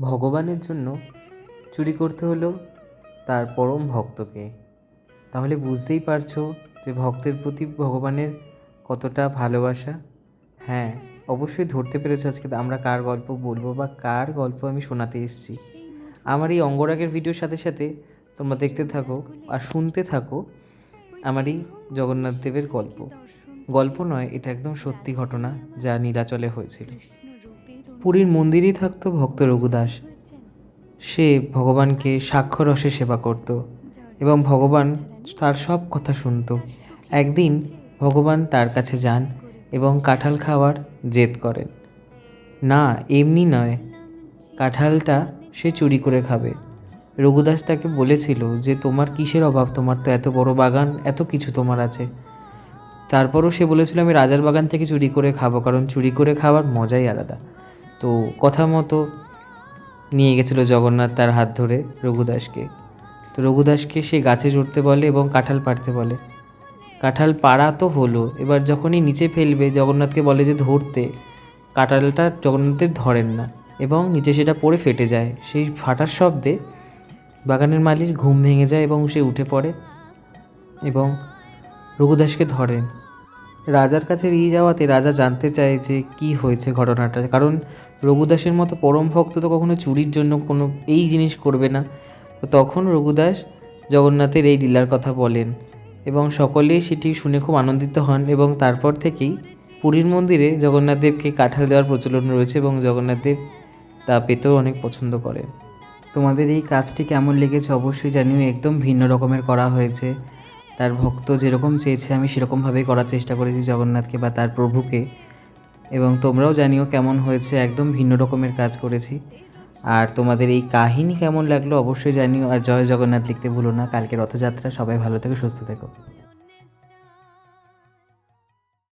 ভগবানের জন্য চুরি করতে হলো তার পরম ভক্তকে। তাহলে বুঝতেই পারছ যে ভক্তের প্রতি ভগবানের কতটা ভালোবাসা? হ্যাঁ অবশ্যই ধরতে পেরেছ আজকে আমরা কার গল্প বলব বা কার গল্প আমি শোনাতে এসেছি। আমার এই অঙ্গরাগের ভিডিওর সাথে সাথে তোমরা দেখতে থাকো আর শুনতে থাকো আমার এই জগন্নাথ দেবের গল্প। গল্প নয়, এটা একদম সত্যি ঘটনা যা নীলাচলে হয়েছিল। পুরীর মন্দিরেই থাকতো ভক্ত রঘুদাস। সে ভগবানকে সাক্ষরসে সেবা করত এবং ভগবান তার সব কথা শুনতো। একদিন ভগবান তার কাছে যান এবং কাঁঠাল খাওয়ার জেদ করেন। না, এমনি নয়। কাঁঠালটা সে চুরি করে খাবে। রঘুদাস তাকে বলেছিল যে, তোমার কিসের অভাব? তোমার তো এত বড় বাগান, এত কিছু তোমার আছে। তারপরও সে বলেছিল, আমি রাজার বাগান থেকে চুরি করে খাব, কারণ চুরি করে খাওয়ার মজাই আলাদা। তো কথা মতো নিয়ে গেছিল জগন্নাথ তার হাত ধরে রঘুদাসকে। তো রঘুদাসকে সে গাছে চড়তে বলে এবং কাঁঠাল পাড়তে বলে। কাঁঠাল পাড়া তো হলো, এবার যখনই নিচে ফেলবে, জগন্নাথকে বলে যে ধরতে, কাঁঠালটা জগন্নাথদেব ধরেন না এবং নিচে সেটা পড়ে ফেটে যায়। সেই ফাটার শব্দে বাগানের মালির ঘুম ভেঙে যায় এবং সে উঠে পড়ে এবং রঘুদাসকে ধরেন। রাজার কাছে নিয়ে যাওয়াতে রাজা জানতে চায় যে কি হয়েছে ঘটনাটা। কারণ রঘুদাসের মতো পরম ভক্ত তো কখনো চুরির জন্য কোনো এই জিনিস করবে না। তো তখন রঘুদাস জগন্নাথের এই লীলার কথা বলেন এবং সকলেই সেটি শুনে খুব আনন্দিত হন এবং তারপর থেকেই পুরীর মন্দিরে জগন্নাথ দেবকে কাঁঠাল দেওয়ার প্রচলন রয়েছে এবং জগন্নাথ দেব তা পেতেও অনেক পছন্দ করেন। তোমাদের এই কাজটি কেমন লেগেছে অবশ্যই জানিও। একদম ভিন্ন রকমের করা হয়েছে। তার ভক্ত যেরকম চেয়েছে, আমি সেরকমভাবেই করার চেষ্টা করেছি জগন্নাথকে বা তার প্রভুকে। এবং তোমরাও জানিও কেমন হয়েছে, একদম ভিন্ন রকমের কাজ করেছি। আর তোমাদের এই কাহিনী কেমন লাগল অবশ্যই জানিও। আর জয় জগন্নাথ লিখতে ভুলো না। কালকে রথযাত্রা, সবাই ভালো থেকে, সুস্থ থেকো।